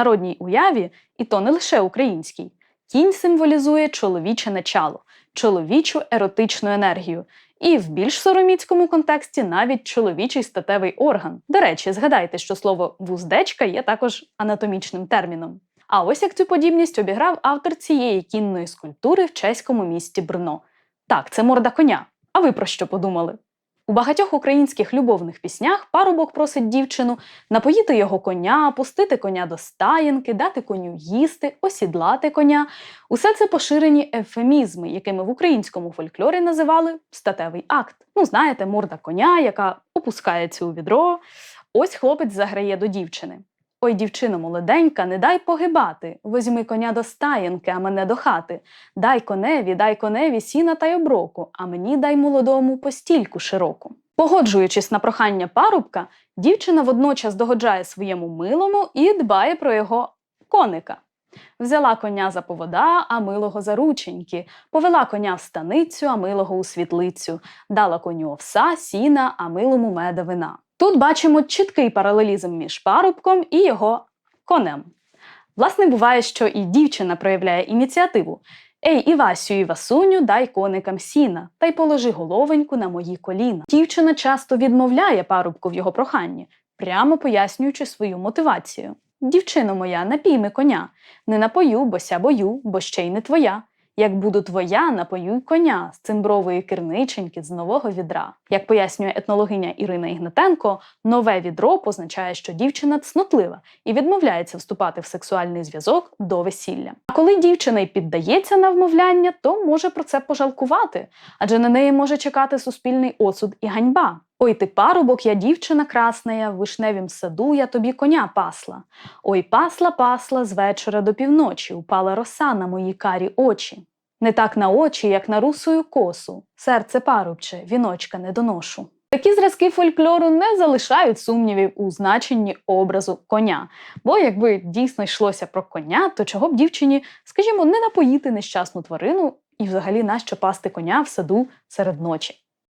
народній уяві, і то не лише українській, кінь символізує чоловіче начало, чоловічу еротичну енергію. І в більш сороміцькому контексті навіть чоловічий статевий орган. До речі, згадайте, що слово вуздечка є також анатомічним терміном. А ось як цю подібність обіграв автор цієї кінної скульптури в чеському місті Брно. Так, це морда коня. А ви про що подумали? У багатьох українських любовних піснях парубок просить дівчину напоїти його коня, пустити коня до стаєнки, дати коню їсти, осідлати коня. Усе це поширені ефемізми, якими в українському фольклорі називали статевий акт. Ну, знаєте, морда коня, яка опускається у відро. Ось хлопець заграє до дівчини. Ой, дівчино молоденька, не дай погибати. Возьми коня до стаєнки, а мене до хати. Дай коневі, дай коневі сіна та й оброку, а мені дай молодому постільку широку. Погоджуючись на прохання парубка, дівчина водночас догоджає своєму милому і дбає про його коника. Взяла коня за повода, а милого за рученьки, повела коня в станицю, а милого у світлицю, дала коню овса, сіна, а милому меда вина. Тут бачимо чіткий паралелізм між парубком і його конем. Власне, буває, що і дівчина проявляє ініціативу. Ей, Івасю, Івасуню, дай коникам сіна, та й положи головеньку на мої коліна. Дівчина часто відмовляє парубку в його проханні, прямо пояснюючи свою мотивацію. Дівчино моя, напійми коня, не напою, бося бою, бо ще й не твоя. Як буду твоя, напою й коня з цимбрової кирниченьки з нового відра. Як пояснює етнологиня Ірина Ігнатенко, нове відро позначає, що дівчина цнотлива і відмовляється вступати в сексуальний зв'язок до весілля. А коли дівчина й піддається на вмовляння, то може про це пожалкувати, адже на неї може чекати суспільний осуд і ганьба. Ой ти парубок, я дівчина красная, в вишневім саду я тобі коня пасла. Ой, пасла, пасла, з вечора до півночі упала роса на мої карі очі. Не так на очі, як на русую косу, серце парубче, віночка не доношу. Такі зразки фольклору не залишають сумнівів у значенні образу коня. Бо якби дійсно йшлося про коня, то чого б дівчині, скажімо, не напоїти нещасну тварину і взагалі нащо пасти коня в саду серед ночі.